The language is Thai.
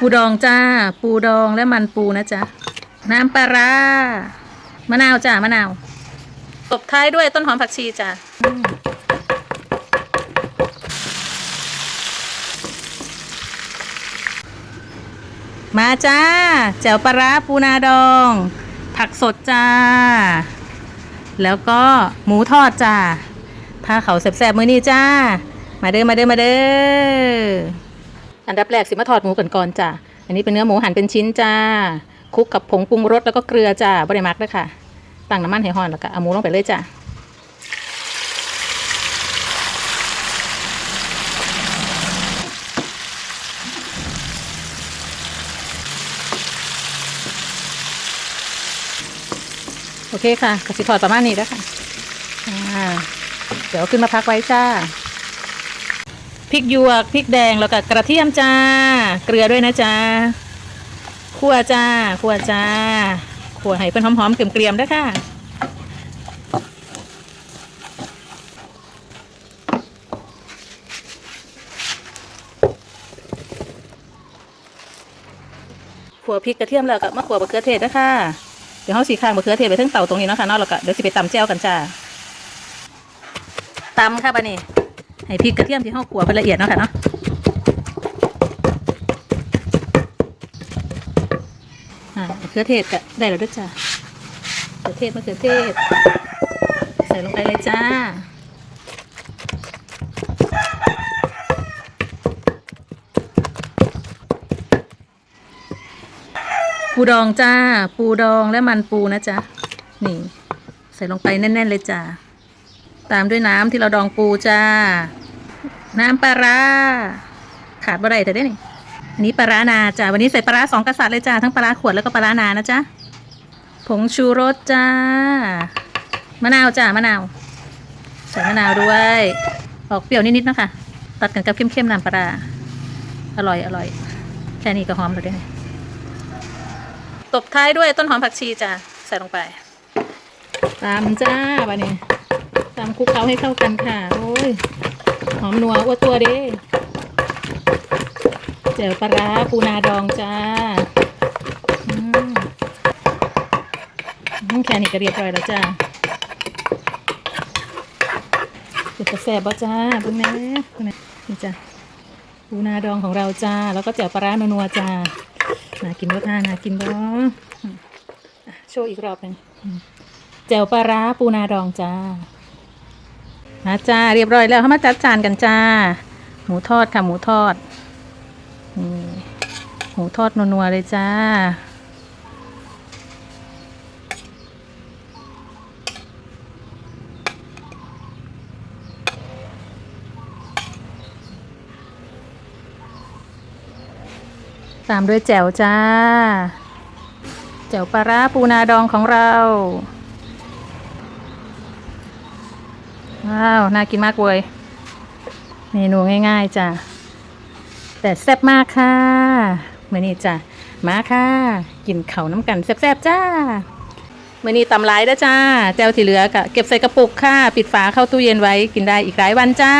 ปูดองจ้า ปูดองและมันปูนะจ๊ะ น้ำปลาร้ามะนาวจ้ามะนาวตบท้ายด้วยต้นหอมผักชีจ้ะมาจ้าแจ่วปลาร้าปูนาดอง ผักสดจ้า แล้วก็หมูทอดจ้าผ้าเขาแสบๆ มือนี้จ้า มาเด้อมาเด้อมาเด้อ อันดับแรกสิมาทอดหมูก่อนก่อนจ้าอันนี้เป็นเนื้อหมูหั่นเป็นชิ้นจ้าคลุกกับผงปรุงรสแล้วก็เกลือจ้าบริมักด้วยค่ะตั้งน้ำมันให้ห่อนแล้วก็เอาหมูลงไปเลยจ้าโอเคค่ะกระสิทอดประมาณนี้แล้วค่ะเดี๋ยวขึ้นมาพักไว้จ้า พริกหยวกพริกแดงแล้วก็กระเทียมจ้า เกลือด้วยนะจ้าคั่วจ้าคั่วจ้าคั่วให้เป็นหอมๆเกรียมๆด้วยค่ะขัวพริกกระเทียมแล้วก็มะขัวบะเขือเทศนะคะเดี๋ยวเขาสีข้างบะเขือเทศไปทั้งเตาตรงนี้เนาะคะนาะแล้วก็เดี๋ยวสิไปตำแจ่วกันจ้าตำค่ะบะนี่ ให้พริกกระเทียมที่เขาขัวเป็นละเอียดเนาะค่ะเนาะมะเขือเทศก็ได้แล้วด้วยจ้ามะเขือเทศมะเขือเทศ ใส่ลงไปเลยจ้าปูดองจ้า ปูดองและมันปูนะจ๊ะ นี่ ใส่ลงไปแน่น ๆ เลยจ้า ตามด้วยน้ำที่เราดองปูจ้า น้ำปลาร้าขาดบ่ได้แต่ได้นี่อันนี้ปลาร้านาจ้าวันนี้ใส่ปลาร้าสองกษัตริย์เลยจ้าทั้งปลาร้าขวดแล้วก็ปลาร้านานะจ๊ะผงชูรสจ้ามะนาวจ้ามะนาวใส่มะนาวด้วย ออกเปรี้ยวนิดๆนะคะ ตัดกันกับเข้มๆน้ำปลาอร่อยอร่อยแค่นี้ก็หอมแล้วด้วยตบท้ายด้วยต้นหอมผักชีจ้ะใส่ลงไปตามจ้าบะเนี่ย ตามคลุกเคล้าให้เข้ากันค่ะ โอ้ย หอมนัวอ้วตัวเด้เจียวปลาร้าปูนาดองจ้าแค่นี้ก็เรียบร้อยแล้วจ้าเป็นกระแสบ่จ้าเบุ้งแม่เบิ่งแม่นี่จ้าปูนาดองของเราจ้า แล้วก็เจียวปลาร้านัวจ้าน่ากินบ่ท่าน่ากินบ่อืมอะโชว์อีกรอบหนึ่งแจ่วปลาร้าปูนาดองจ้า นะจ้าเรียบร้อยแล้วเข้ามาจัดจานกันจ้า หมูทอดค่ะ หมูทอดนี่หมูทอดนัวๆเลยจ้าตามด้วยแจ่วจ้า แจ่วปลาร้าปูนาดองของเรา ว้าว น่ากินมากเลยเมนูง่าย ๆจ้ะแต่แซ่บมากค่ะเมื่อนี้จ้ะมาค่ะ กินเขาน้ำกันแซ่บๆจ้าเมื่อนี้ตำหลายแล้จ้าแจวที่เหลือกะเก็บใส่กระปุกค่ะ ปิดฝาเข้าตู้เย็นไว้กินได้อีกหลายวันจ้า